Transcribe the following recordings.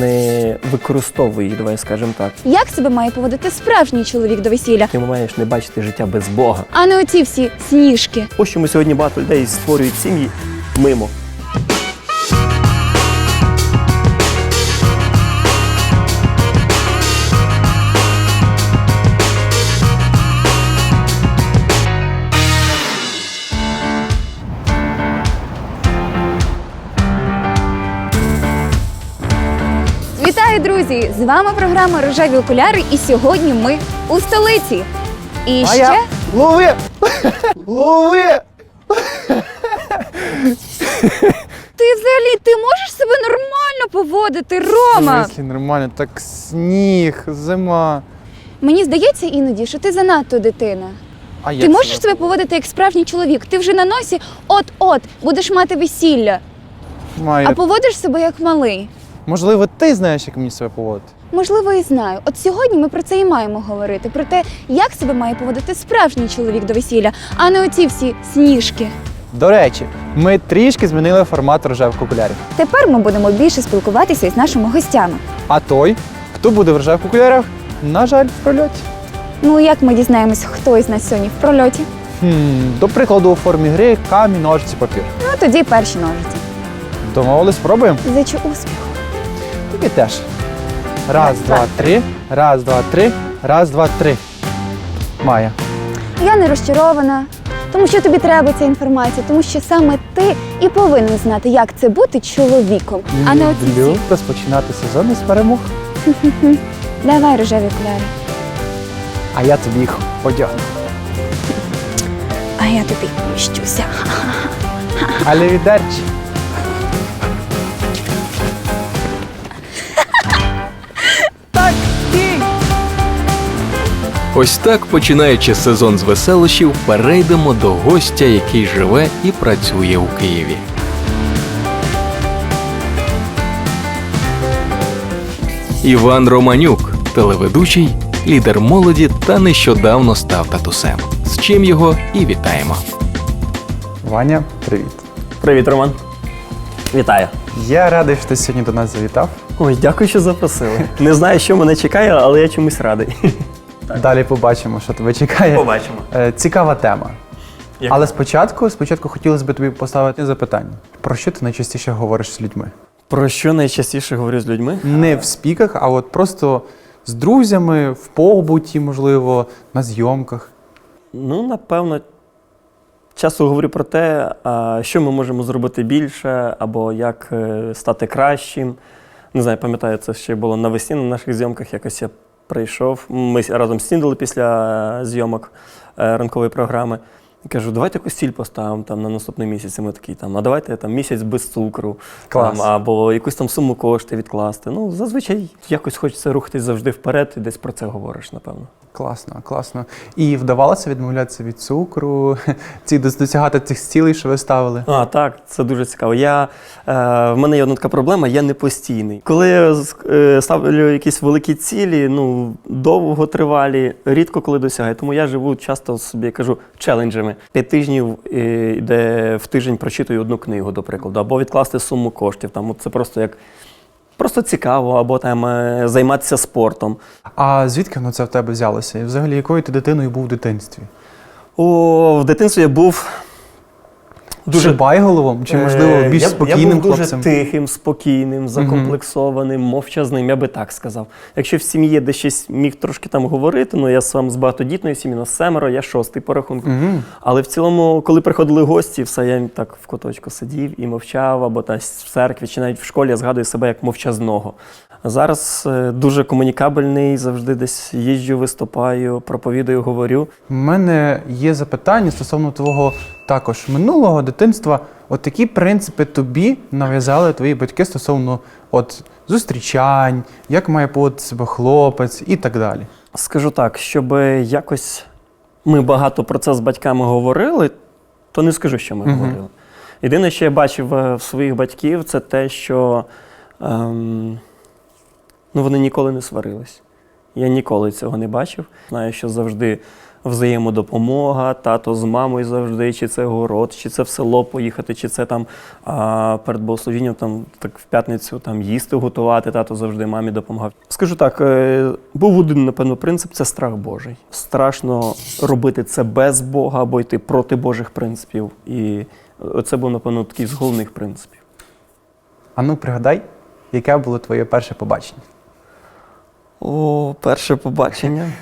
не використовуй їх, давай скажемо так. Як себе має поводити справжній чоловік до весілля, Ти маєш не бачити життя без Бога. а не оці всі сніжки? Ось чому сьогодні багато людей створюють сім'ї мимо. Друзі! З вами програма Рожеві окуляри, і сьогодні ми у столиці. І ще Лови! Лови! ти взагалі ти можеш себе нормально поводити, Рома. Якщо нормально, так сніг, зима. Мені здається іноді, що ти занадто дитина. А Ти можеш себе поводити як справжній чоловік. Ти вже на носі от-от будеш мати весілля, Маю. а поводиш себе як малий. Можливо, ти знаєш, як мені себе поводити. Можливо, і знаю. От сьогодні ми про це і маємо говорити: про те, як себе має поводити справжній чоловік до весілля, а не оці всі сніжки. До речі, ми трішки змінили формат рожевих окулярів. Тепер ми будемо більше спілкуватися із нашими гостями. А той, хто буде в рожевих окулярах, на жаль, в прольоті. Ну як ми дізнаємось, хто із нас сьогодні в прольоті? Хм, до прикладу, у формі гри камінь, ножиці, папір. Ну тоді перші ножиці. Домовились, спробуємо? Зичу успіху. Тобі теж. Раз, два, три. Раз, два, три. Раз, два, три. Майя. Я не розчарована, тому що тобі треба ця інформація, тому що саме ти і повинен знати, як це бути чоловіком, а не оці Люблю розпочинати сезон із перемог. Давай рожеві окуляри. А я тобі їх одягну. А я тобі поміщуся. Але відерчі. Ось так, починаючи сезон з веселощів, перейдемо до гостя, який живе і працює у Києві. Іван Романюк, телеведучий, лідер молоді та нещодавно став татусем. З чим його і вітаємо. Ваня, привіт. Привіт, Роман. Вітаю. Я радий, що ти сьогодні до нас завітав. Ой, дякую, що запросили. Не знаю, що мене чекає, але я чомусь радий. Далі побачимо, що тебе чекає. Побачимо. Е, Цікава тема. Як? Але спочатку, спочатку хотілося б тобі поставити запитання. Про що ти найчастіше говориш з людьми? Про що найчастіше говорю з людьми? Не в спіках, а от просто з друзями, в побуті, можливо, на зйомках. Ну, напевно, часто говорю про те, що ми можемо зробити більше, або як е, стати кращим. Не знаю, пам'ятаю, це ще було навесні на наших зйомках. Якось я прийшов. Ми разом снідали після зйомок е, ранкової програми. І кажу, давайте якусь ціль поставимо там на наступний місяць. І ми такі там, а давайте там місяць без цукру, Клас. Там, або якусь там суму кошти відкласти. Ну, зазвичай якось хочеться рухатись завжди вперед, і десь про це говориш, напевно. Класно, класно. І вдавалося відмовлятися від цукру, ці досягати цих цілей, що ви ставили. А, так, це дуже цікаво. Я, е, в мене є одна така проблема, я не постійний. Коли я е, ставлю якісь великі цілі, ну, довго тривалі, рідко коли досягаю. Тому я живу часто собі кажу челенджами. П'ять тижнів, е, де в тиждень прочитую одну книгу, до прикладу, або відкласти суму коштів. Там, от це просто як просто цікаво, або там е, займатися спортом. А звідки воно це в тебе взялося? І взагалі, якою ти дитиною був в дитинстві? О, в дитинстві я був Дуже байголовом, чи можливо Е, більш я, спокійним я був хлопцем? дуже тихим, спокійним, закомплексованим, мовчазним, я би так сказав. Якщо в сім'ї де щось міг трошки там говорити, ну я сам з багатодітної сім'ї, нас семеро, я шостий по рахунку. Але в цілому, коли приходили гості, все я так в куточку сидів і мовчав, або та в церкві, чи навіть в школі я згадую себе як мовчазного. Зараз е, дуже комунікабельний, завжди десь їжджу, виступаю, проповідую, говорю. У мене є запитання стосовно твого також минулого дитинства. От які принципи тобі нав'язали твої батьки стосовно от зустрічань, як має поводити себе хлопець і так далі. Скажу так, щоб якось ми багато про це з батьками говорили, то не скажу, що ми Мгм. говорили. Єдине, що я бачив е, в своїх батьків, це те, що ем, ну, вони ніколи не сварились. Я ніколи цього не бачив. Знаю, що завжди взаємодопомога, тато з мамою завжди, чи це город, чи це в село поїхати, чи це там а, перед богослужінням там так в п'ятницю там їсти готувати. Тато завжди мамі допомагав. Скажу так, е, був один, напевно, принцип це страх Божий. Страшно робити це без Бога або йти проти Божих принципів. І це був, напевно, такий з головних принципів. А ну пригадай, яке було твоє перше побачення? О, перше побачення.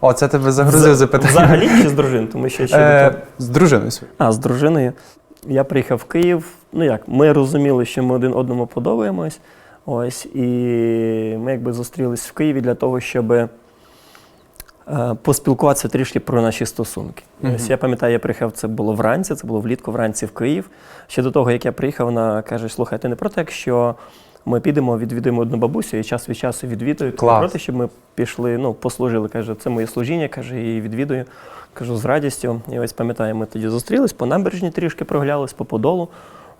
О, це тебе загрузив запитання. Взагалі чи з дружиною? Тому що ще до Е, того- з дружиною своєю. А, з дружиною. Я приїхав в Київ. Ну як, ми розуміли, що ми один одному подобаємось. Ось, і ми якби зустрілись в Києві для того, щоб е, поспілкуватися трішки про наші стосунки. Ось я пам'ятаю, я приїхав, це було вранці, це було влітку вранці в Київ. Ще до того, як я приїхав, вона каже: слухай, ти не проти, якщо ми підемо, відвідуємо одну бабусю і час від часу відвідую. Клас. проти, щоб ми пішли, ну, послужили. Каже, це моє служіння, каже, і відвідую. Кажу, з радістю. І ось пам'ятаю, ми тоді зустрілись, по набережні трішки прогулялись, по Подолу.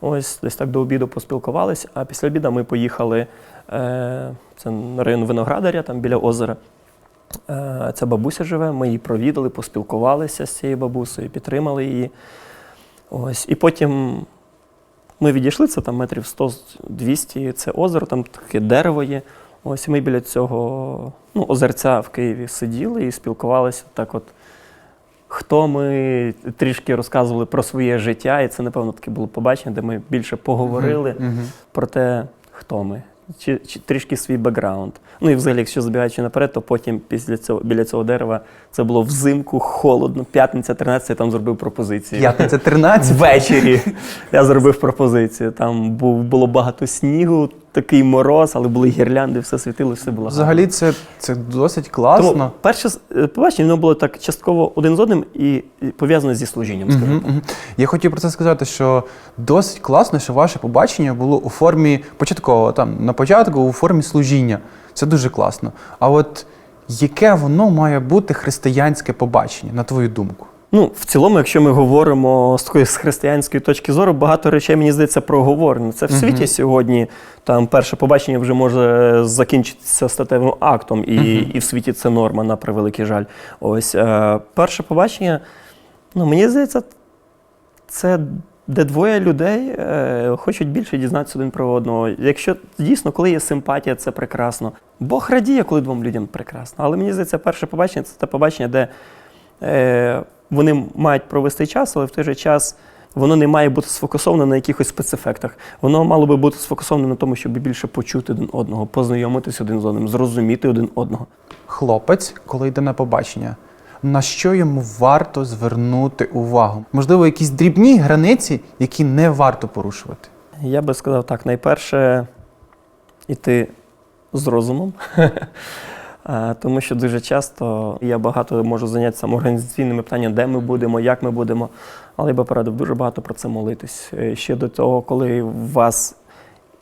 Ось десь так до обіду поспілкувались. А після обіду ми поїхали. Е, це на район Виноградаря, там біля озера. Е, ця бабуся живе, ми її провідали, поспілкувалися з цією бабусею, підтримали її. Ось. І потім ми відійшли, це там метрів 100-200, це озеро, там таке дерево є. Ось і ми біля цього ну, озерця в Києві сиділи і спілкувалися так от. Хто ми трішки розказували про своє життя, і це, напевно, таке було побачення, де ми більше поговорили Мгм. про те, хто ми, чи, чи трішки свій бекграунд. Ну і взагалі, якщо забігаючи наперед, то потім після цього біля цього дерева це було взимку, холодно, п'ятниця, 13, я там зробив пропозицію. П'ятниця 13. Ввечері я зробив пропозицію. Там було багато снігу, такий мороз, але були гірлянди, все світило, все було. гарно. Взагалі, це, це досить класно. Тому перше е, побачення воно було так частково один з одним і пов'язане зі служінням. скажімо так. мгм. Я хотів про це сказати, що досить класно, що ваше побачення було у формі початково, там на початку у формі служіння. Це дуже класно. А от яке воно має бути християнське побачення, на твою думку? Ну, в цілому, якщо ми говоримо з такої з християнської точки зору, багато речей, мені здається, проговорено. Це в світі сьогодні. Там перше побачення вже може закінчитися статевим актом, і, і в світі це норма, на превеликий жаль. Ось е, перше побачення, ну мені здається, це де двоє людей е, хочуть більше дізнатися один про одного. Якщо дійсно, коли є симпатія, це прекрасно. Бог радіє, коли двом людям прекрасно. Але мені здається, перше побачення це те побачення, де е, вони мають провести час, але в той же час воно не має бути сфокусоване на якихось спецефектах. Воно мало би бути сфокусоване на тому, щоб більше почути один одного, познайомитись один з одним, зрозуміти один одного. Хлопець, коли йде на побачення, на що йому варто звернути увагу? Можливо, якісь дрібні границі, які не варто порушувати. Я би сказав так: найперше іти з розумом. А, Тому що дуже часто я багато можу зайнятися самоорганізаційними питаннями, де ми будемо, як ми будемо. Але я би порадив дуже багато про це молитись. Е, Ще до того, коли у вас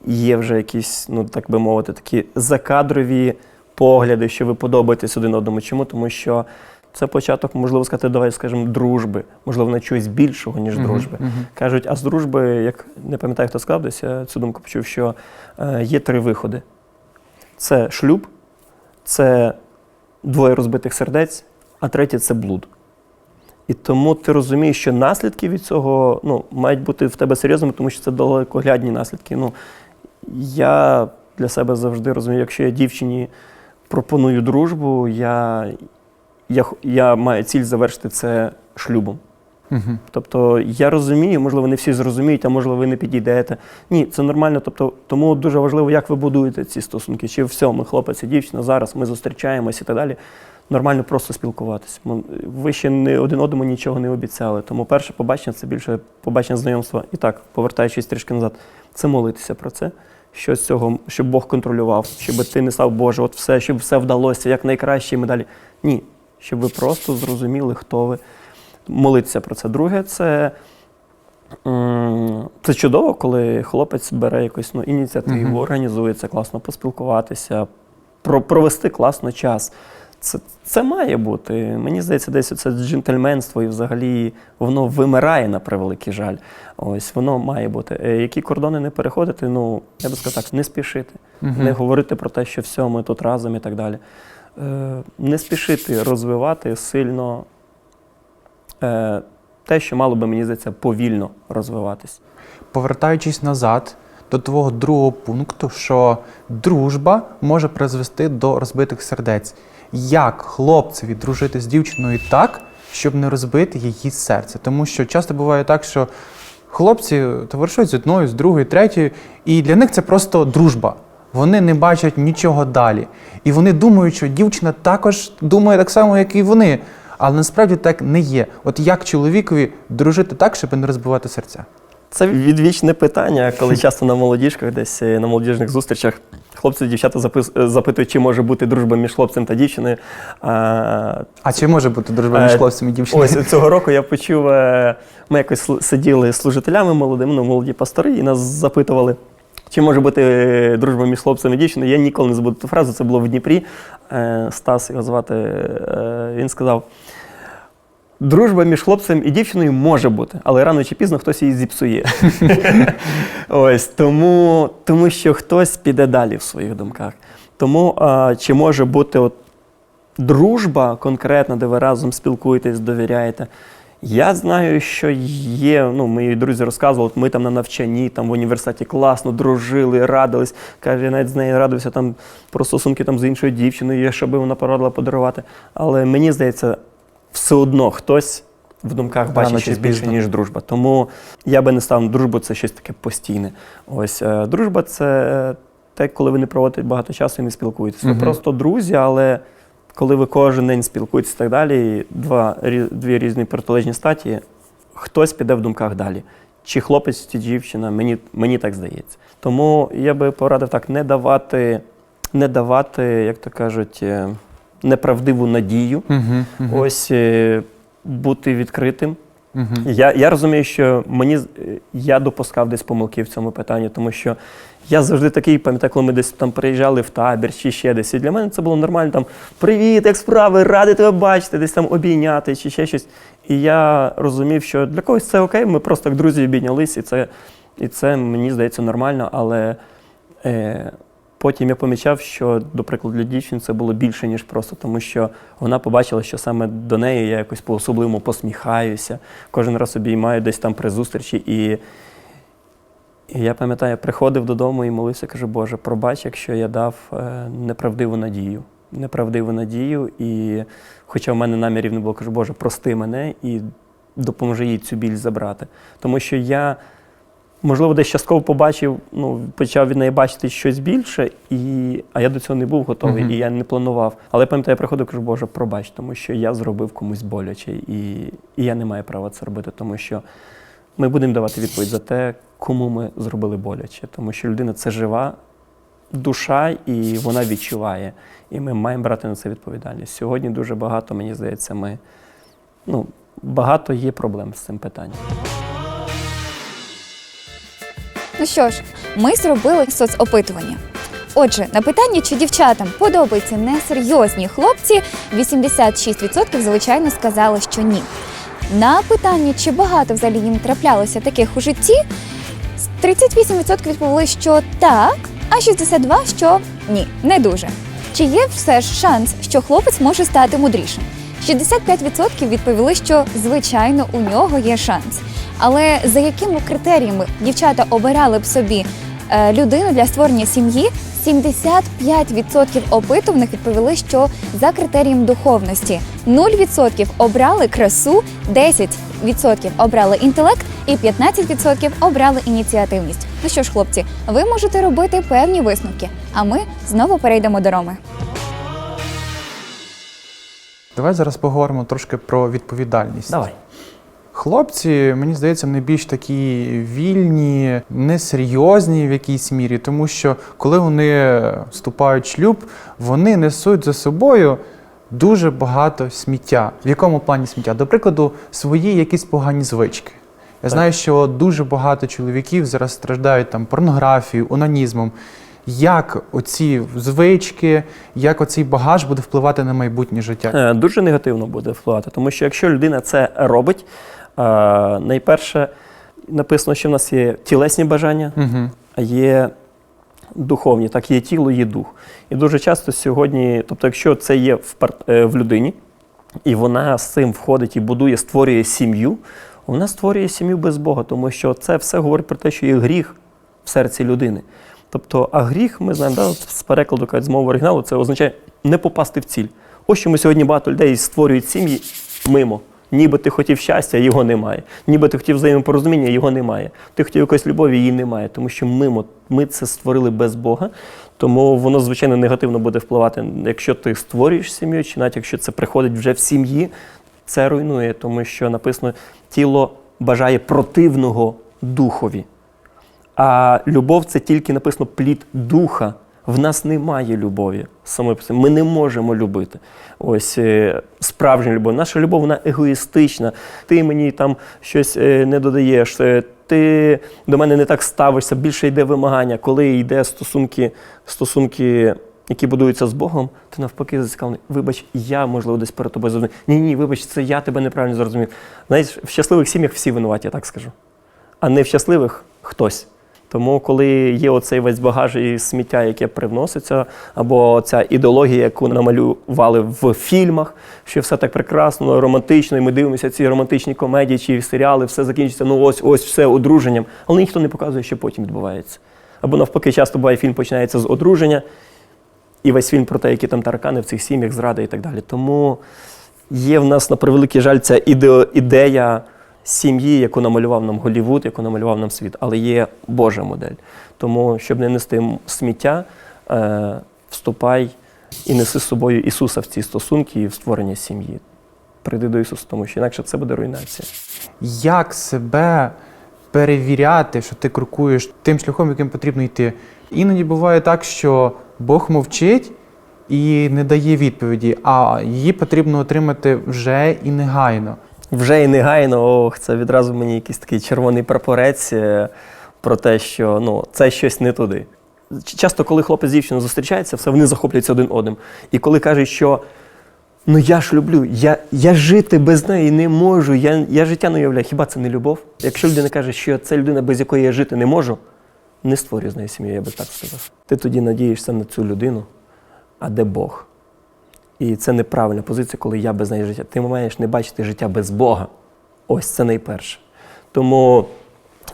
є вже якісь, ну так би мовити, такі закадрові погляди, що ви подобаєтесь один одному. Чому? Тому що це початок, можливо сказати, давай скажемо, дружби, можливо, на чогось більшого, ніж дружби. Кажуть, а з дружби, як не пам'ятаю, хто сказав десь, я цю думку почув, що е, є три виходи: це шлюб, це двоє розбитих сердець, а третє це блуд. І тому ти розумієш, що наслідки від цього ну, мають бути в тебе серйозними, тому що це далекоглядні наслідки. Ну, я для себе завжди розумію, якщо я дівчині пропоную дружбу, я, я, я маю ціль завершити це шлюбом. Угу. Тобто я розумію, можливо, не всі зрозуміють, а можливо, ви не підійдете. Ні, це нормально. Тобто, тому дуже важливо, як ви будуєте ці стосунки. Чи все, ми хлопець і дівчина, зараз ми зустрічаємось і так далі. Нормально просто спілкуватися. Ви ще не один одному нічого не обіцяли. Тому перше побачення це більше побачення знайомства. І так, повертаючись трішки назад, це молитися про це. Що з цього, щоб Бог контролював, щоб ти не став Боже, от все, щоб все вдалося, як найкраще і ми далі. Ні, щоб ви просто зрозуміли, хто ви молитися про це. Друге, це, це чудово, коли хлопець бере якусь ну, ініціативу, Мгм. організується класно поспілкуватися, про, провести класно час. Це, це має бути. Мені здається, десь це джентльменство і взагалі воно вимирає на превеликий жаль. Ось воно має бути. Е, Які кордони не переходити, ну я би сказав так, не спішити, Мгм. не говорити про те, що все, ми тут разом і так далі. е, не спішити розвивати сильно е, те, що мало би, мені здається, повільно розвиватись. Повертаючись назад до твого другого пункту, що дружба може призвести до розбитих сердець. Як хлопцеві дружити з дівчиною так, щоб не розбити її серце? Тому що часто буває так, що хлопці товаришують з одною, з другою, третьою, і для них це просто дружба. Вони не бачать нічого далі. І вони думають, що дівчина також думає так само, як і вони. Але насправді так не є. От як чоловікові дружити так, щоб не розбивати серця? Це відвічне питання, коли часто на молодіжках, десь е, на молодіжних зустрічах, хлопці і дівчата запис- е, запитують, чи може бути дружба між хлопцем та дівчиною. А, А чи може бути дружба між Е, хлопцем і дівчиною? Ось цього року я почув, ми якось сиділи з служителями молодими, ну, молоді пастори, і нас запитували, чи може бути е, дружба між хлопцем і дівчиною. Я ніколи не забуду ту фразу, це було в Дніпрі. Е, Стас його звати. е, Він сказав. Дружба між хлопцем і дівчиною може бути, але рано чи пізно хтось її зіпсує. Ось тому, тому що хтось піде далі в своїх думках. Тому чи може бути от дружба конкретна, де ви разом спілкуєтесь, довіряєте. Я знаю, що є, ну, мої друзі розказували, ми там на навчанні, там в університеті класно дружили, радились. Каже, я навіть з нею радився там про стосунки там, з іншою дівчиною, щоб вона порадила подарувати. Але мені здається, все одно хтось в думках бачить щось більше, ніж дружба. Тому я би не став дружбу, це щось таке постійне. Ось е, дружба це те, коли ви не проводите багато часу і не спілкуєтесь. Ви просто друзі, але коли ви кожен день спілкуєтесь і так далі, два, дві різні протилежні статі, хтось піде в думках далі. Чи хлопець, чи дівчина, мені, мені так здається. Тому я би порадив так не давати, не давати, як то кажуть, е, неправдиву надію. Угу, угу, Ось е, бути відкритим. Я, я розумію, що мені я допускав десь помилки в цьому питанні, тому що я завжди такий, пам'ятаю, коли ми десь там приїжджали в табір чи ще десь. І для мене це було нормально там Привіт, як справи, радий тебе бачити, десь там обійняти чи ще щось. І я розумів, що для когось це окей, ми просто як друзі обійнялись, і це, і це мені здається нормально, але. Е, Потім я помічав, що, до прикладу, для дівчин це було більше, ніж просто, тому що вона побачила, що саме до неї я якось по-особливому посміхаюся, кожен раз обіймаю десь там при зустрічі. І, і я пам'ятаю, приходив додому і молився, кажу, Боже, пробач, якщо я дав е, неправдиву надію. Неправдиву надію. І хоча в мене намірів не було, кажу, Боже, прости мене і допоможи їй цю біль забрати. Тому що я можливо, десь частково побачив, ну, почав від неї бачити щось більше, і, а я до цього не був готовий, Мгм. і я не планував. Але пам'ятаю, я приходив кажу, Боже, пробач, тому що я зробив комусь боляче, і, і я не маю права це робити, тому що ми будемо давати відповідь за те, кому ми зробили боляче. Тому що людина це жива душа, і вона відчуває. І ми маємо брати на це відповідальність. Сьогодні дуже багато, мені здається, ми ну, багато є проблем з цим питанням. Ну що ж, ми зробили соцопитування. Отже, на питання, чи дівчатам подобаються несерйозні хлопці, 86% звичайно сказали, що ні. На питання, чи багато взагалі їм траплялося таких у житті, 38% відповіли, що так, а 62% що ні, не дуже. Чи є все ж шанс, що хлопець може стати мудрішим? 65% відповіли, що звичайно у нього є шанс. Але за якими критеріями дівчата обирали б собі е, людину для створення сім'ї? 75% опитуваних відповіли, що за критерієм духовності 0% обрали красу, 10% обрали інтелект і 15% обрали ініціативність. Ну що ж, хлопці, ви можете робити певні висновки, а ми знову перейдемо до Роми. Давай зараз поговоримо трошки про відповідальність. Давай. Хлопці, мені здається, вони більш такі вільні, несерйозні в якійсь мірі, тому що коли вони вступають в шлюб, вони несуть за собою дуже багато сміття. В якому плані сміття? До прикладу, свої якісь погані звички. Я знаю, що дуже багато чоловіків зараз страждають там порнографією, онанізмом. Як оці звички, як оцей багаж буде впливати на майбутнє життя? Е, Дуже негативно буде впливати, тому що якщо людина це робить, е, найперше написано, що в нас є тілесні бажання, Угу. а є духовні, так є тіло, є дух. І дуже часто сьогодні, тобто, якщо це є в, е, в людині, і вона з цим входить і будує, створює сім'ю, вона створює сім'ю без Бога, тому що це все говорить про те, що є гріх в серці людини. Тобто, а гріх, ми знаємо, да, з перекладу кажуть, з мови оригіналу, це означає не попасти в ціль. Ось чому сьогодні багато людей створюють сім'ї мимо. Ніби ти хотів щастя, його немає. Ніби ти хотів взаємопорозуміння, його немає. Ти хотів якоїсь любові, її немає. Тому що мимо ми це створили без Бога. Тому воно, звичайно, негативно буде впливати. Якщо ти створюєш сім'ю, чи навіть якщо це приходить вже в сім'ї, це руйнує, тому що написано, тіло бажає противного духові. А любов це тільки написано плід духа. В нас немає любові самої по собі. Ми не можемо любити. Ось е, справжня любов. Наша любов вона егоїстична. Ти мені там щось е, не додаєш. е, Ти до мене не так ставишся, більше йде вимагання. Коли йде стосунки, стосунки, які будуються з Богом, ти навпаки зацікавлений. Вибач, я можливо десь перед тобою зрозумів. Ні, ні, вибач, це я тебе неправильно зрозумів. Знаєш, в щасливих сім'ях всі винуваті, я так скажу а не в щасливих хтось. Тому, коли є оцей весь багаж і сміття, яке привноситься, або ця ідеологія, яку намалювали в фільмах, що все так прекрасно, романтично, і ми дивимося ці романтичні комедії чи серіали, все закінчиться, ну ось ось все одруженням, але ніхто не показує, що потім відбувається. Або навпаки, часто буває, фільм починається з одруження, і весь фільм про те, які там таракани в цих сім'ях, зрада і так далі. Тому є в нас на превеликий жаль ця іде- ідея сім'ї, яку намалював нам Голівуд, яку намалював нам світ, але є Божа модель. Тому, щоб не нести сміття, е, вступай і неси з собою Ісуса в ці стосунки і в створення сім'ї. Прийди до Ісуса, тому що інакше це буде руйнація. Як себе перевіряти, що ти крокуєш тим шляхом, яким потрібно йти? Іноді буває так, що Бог мовчить і не дає відповіді, а її потрібно отримати вже і негайно. Вже і негайно, ох, це відразу мені якийсь такий червоний прапорець е, про те, що ну, це щось не туди. Часто, коли хлопець з дівчиною зустрічаються, все вони захоплюються один одним. І коли кажуть, що ну я ж люблю, я, я жити без неї не можу, я, я життя не уявляю, хіба це не любов? Якщо людина каже, що це людина, без якої я жити не можу, не створюй з нею сім'ю, я би так сказав. Ти тоді надієшся на цю людину, а де Бог? І це неправильна позиція, коли я без неї життя. Ти маєш не бачити життя без Бога. Ось це найперше. Тому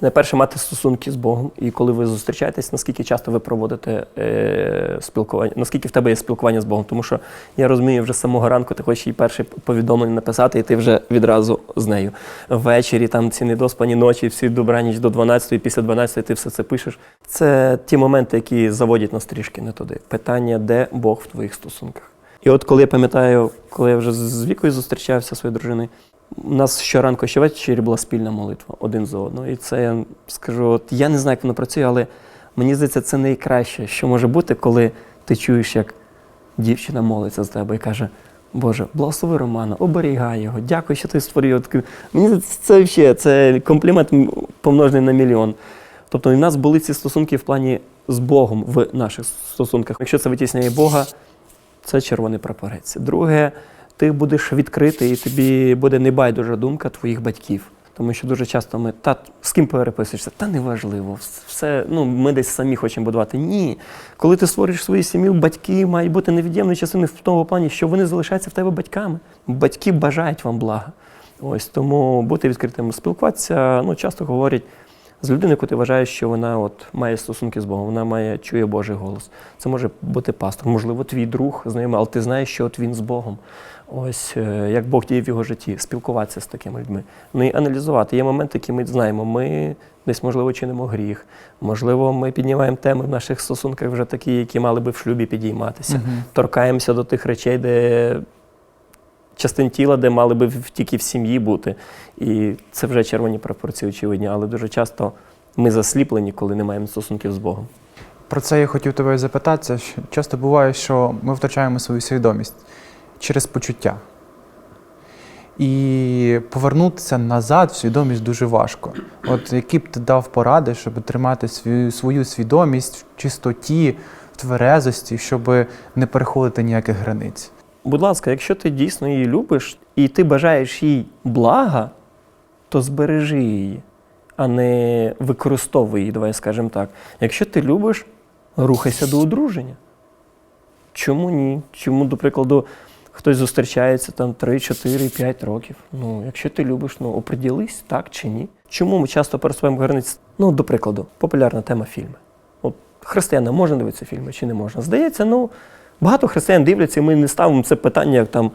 найперше мати стосунки з Богом. І коли ви зустрічаєтесь, наскільки часто ви проводите е, спілкування, наскільки в тебе є спілкування з Богом. Тому що я розумію, вже з самого ранку ти хочеш їй перше повідомлення написати, і ти вже відразу з нею. Ввечері там ці недоспані ночі, всі добраніч до 12 після 12 ти все це пишеш. Це ті моменти, які заводять нас трішки не туди. Питання, де Бог в твоїх стосунках. І от коли я пам'ятаю, коли я вже з- вікою зустрічався своєю дружиною, у нас щоранку, щовечері була спільна молитва один за одного. І це я скажу, от я не знаю, як воно працює, але мені здається, це найкраще, що може бути, коли ти чуєш, як дівчина молиться за тебе і каже: Боже, благослови Романа, оберігай його, дякую, що ти створив. Мені здається, це взагалі це комплімент помножений на мільйон. Тобто, в нас були ці стосунки в плані з Богом в наших стосунках. Якщо це витісняє Бога, це червоний прапорець. Друге, ти будеш відкритий, і тобі буде небайдужа думка твоїх батьків. Тому що дуже часто ми та з ким переписуєшся, та неважливо, все, ну ми десь самі хочемо будувати. Ні. Коли ти створюєш свою сім'ю, батьки мають бути невід'ємною частиною в тому плані, що вони залишаються в тебе батьками. Батьки бажають вам блага. Ось тому бути відкритим, спілкуватися, ну часто говорять з людиною, яку ти вважаєш, що вона от має стосунки з Богом, вона має чує Божий голос. Це може бути пастор, можливо, твій друг знайомий, але ти знаєш, що от він з Богом. Ось е, як Бог діє в його житті, спілкуватися з такими людьми. Ну і аналізувати. Є моменти, які ми знаємо. Ми десь, можливо, чинимо гріх. Можливо, ми піднімаємо теми в наших стосунках вже такі, які мали би в шлюбі підійматися. Торкаємося до тих речей, де частин тіла, де мали би тільки в сім'ї бути. І це вже червоні пропорції очевидні, але дуже часто ми засліплені, коли не маємо стосунків з Богом. Про це я хотів тебе запитатися. Часто буває, що ми втрачаємо свою свідомість через почуття. І повернутися назад в свідомість дуже важко. От які б ти дав поради, щоб тримати свою, свою свідомість в чистоті, в тверезості, щоб не переходити ніяких границь. Будь ласка, якщо ти дійсно її любиш і ти бажаєш їй блага, то збережи її, а не використовуй її, давай скажемо так. Якщо ти любиш, рухайся до одруження. Чому ні? Чому, до прикладу, хтось зустрічається там 3, 4, 5 років? Ну, якщо ти любиш, ну оприділись, так чи ні. Чому ми часто пересуваємо границі? Ну, до прикладу, популярна тема фільми. От християни можна дивитися фільми чи не можна? Здається, ну багато християн дивляться, і ми не ставимо це питання як там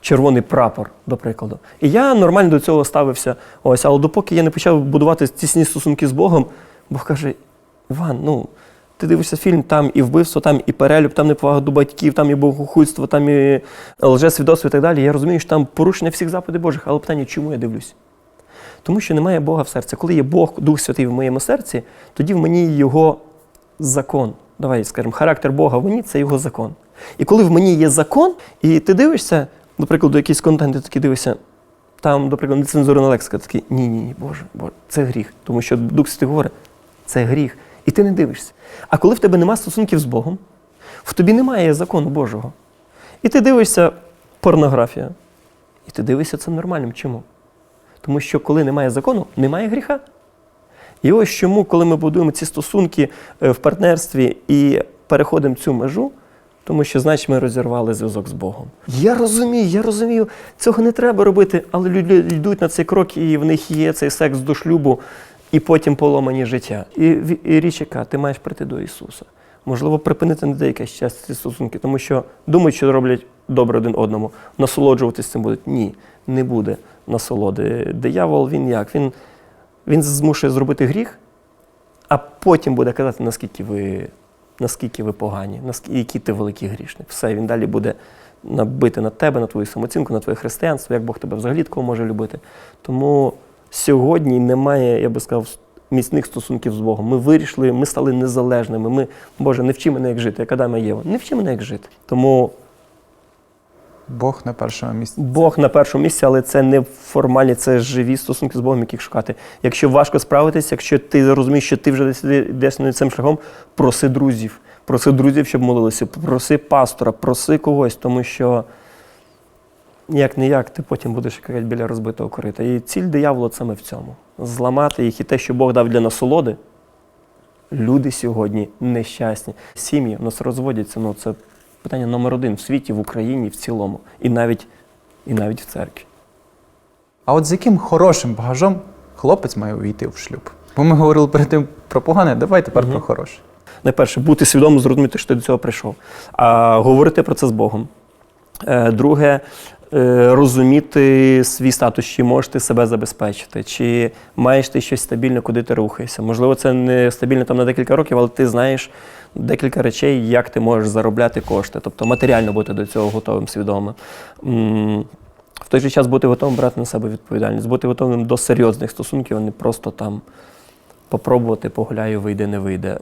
червоний прапор, до прикладу. І я нормально до цього ставився. Ось, але допоки я не почав будувати тісні стосунки з Богом, Бог каже: Іван, ну. Ти дивишся фільм, там і вбивство, там і перелюб, там неповага до батьків, там і богохульство, там і лжесвідоцтво і так далі. Я розумію, що там порушення всіх заповідей Божих, але питання, чому я дивлюсь? Тому що немає Бога в серці. Коли є Бог, Дух Святий в моєму серці, тоді в мені його закон. Давай скажемо, характер Бога мені це його закон. І коли в мені є закон, і ти дивишся, до якийсь контент, ти такий дивишся, там, до прикладу, нецензурна лексика, такий ні, ні, Боже, Боже, це гріх. Тому що Дух Святий говорить, це гріх. І ти не дивишся. А коли в тебе немає стосунків з Богом, в тобі немає закону Божого. І ти дивишся порнографія. І ти дивишся це нормальним. Чому? Тому що коли немає закону, немає гріха. І ось чому, коли ми будуємо ці стосунки е, в партнерстві і переходимо цю межу, тому що, значить, ми розірвали зв'язок з Богом. Я розумію, я розумію, цього не треба робити, але люди йдуть на цей крок, і в них є цей секс до шлюбу, і потім поломані життя. І, і річ яка, ти маєш прийти до Ісуса. Можливо, припинити на деякий час ці стосунки, тому що думають, що роблять добре один одному. Насолоджуватись цим будуть. Ні, не буде насолоди. Диявол, він як? Він, він змушує зробити гріх, а потім буде казати, наскільки ви, наскільки ви погані, наскільки який ти великий грішник. Все, він далі буде набити на тебе, на твою самооцінку, на твоє християнство, як Бог тебе взагалі такого може любити. Тому сьогодні немає, я би сказав, міцних стосунків з Богом. Ми вирішили, ми стали незалежними. Ми, Боже, не вчи мене, як жити, як Адам і Єва. Не вчи мене, як жити. Тому Бог на першому місці. Бог на першому місці, але це не формальні, це живі стосунки з Богом, яких шукати. Якщо важко справитися, якщо ти розумієш, що ти вже десь йдеш не цим шляхом, проси друзів. Проси друзів, щоб молилися, проси пастора, проси когось, тому що як не як, ти потім будеш як біля розбитого корита. І ціль диявола саме в цьому. Зламати їх і те, що Бог дав для насолоди. Люди сьогодні нещасні. Сім'ї у нас розводяться. Ну, це питання номер один в світі, в Україні, в цілому. І навіть, і навіть в церкві. А от з яким хорошим багажом хлопець має увійти в шлюб? Бо ми говорили перед тим про погане, давай тепер про хороше. Найперше, бути свідомим, зрозуміти, що ти до цього прийшов. А говорити про це з Богом. Е, Друге, розуміти свій статус, чи можеш ти себе забезпечити, чи маєш ти щось стабільне, куди ти рухаєшся. Можливо, це не стабільно там на декілька років, але ти знаєш декілька речей, як ти можеш заробляти кошти, тобто матеріально бути до цього готовим, свідомим. В той же час бути готовим брати на себе відповідальність, бути готовим до серйозних стосунків, а не просто там попробувати, погуляю, вийде, не вийде.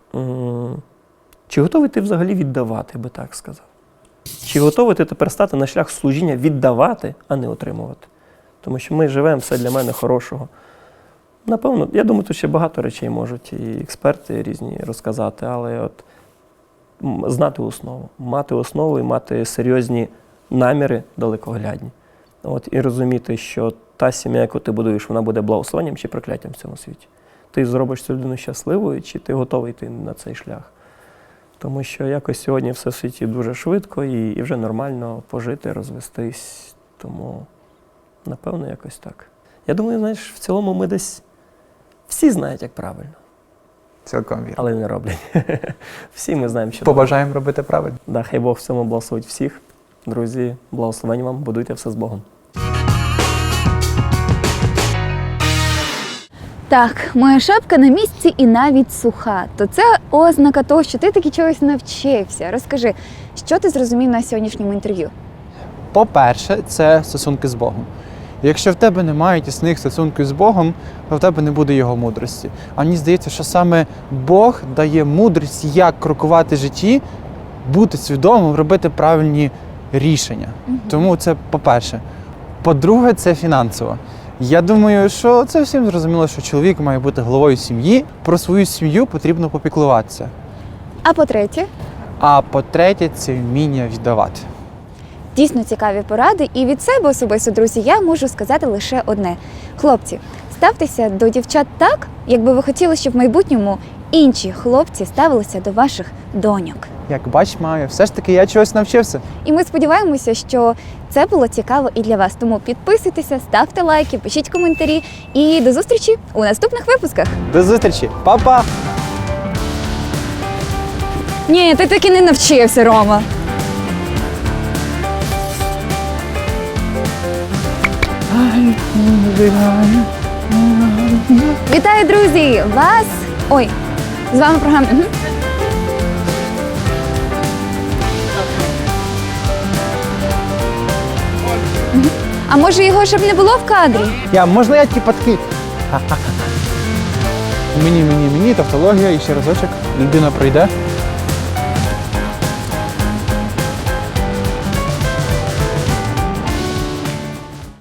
Чи готовий ти взагалі віддавати, я би так сказав? Чи готовий ти тепер стати на шлях служіння віддавати, а не отримувати? Тому що ми живемо все для мене хорошого. Напевно, я думаю, тут ще багато речей можуть і експерти різні розказати, але от знати основу, мати основу і мати серйозні наміри далекоглядні. От, і розуміти, що та сім'я, яку ти будуєш, вона буде благословенням чи прокляттям в цьому світі. Ти зробиш цю людину щасливою, чи ти готовий йти на цей шлях. Тому що якось сьогодні все в світі дуже швидко і, і вже нормально пожити, розвестись. Тому, напевно, якось так. Я думаю, знаєш, в цілому ми десь всі знають, як правильно, Цілком вірно. але не роблять. Всі ми знаємо, що Побажаємо робити правильно. Да, хай Бог в цьому благословить всіх. Друзі, благословень вам, будуйте все з Богом. Так, моя шапка на місці і навіть суха. То це ознака того, що ти таки чогось навчився. Розкажи, що ти зрозумів на сьогоднішньому інтерв'ю? По-перше, це стосунки з Богом. Якщо в тебе немає тісних стосунків з Богом, то в тебе не буде його мудрості. А мені здається, що саме Бог дає мудрість, як крокувати в житті, бути свідомим, робити правильні рішення. Тому це по-перше. По-друге, це фінансово. Я думаю, що це всім зрозуміло, що чоловік має бути головою сім'ї. Про свою сім'ю потрібно попіклуватися. А по-третє, А по-третє, це вміння віддавати. дійсно цікаві поради, і від себе особисто, друзі, я можу сказати лише одне: хлопці, ставтеся до дівчат так, якби ви хотіли, щоб в майбутньому інші хлопці ставилися до ваших доньок. Як бач, маю, все ж таки я чогось навчився. І ми сподіваємося, що це було цікаво і для вас. Тому підписуйтеся, ставте лайки, пишіть коментарі і до зустрічі у наступних випусках. До зустрічі, Па-па! Ні, ти таки не навчився, Рома. Вітаю, друзі! Вас. Ой, з вами програма. А може його щоб не було в кадрі? Я, можна я ті падки? Мені, мені, мені, тавтологія і ще разочок. Людина прийде.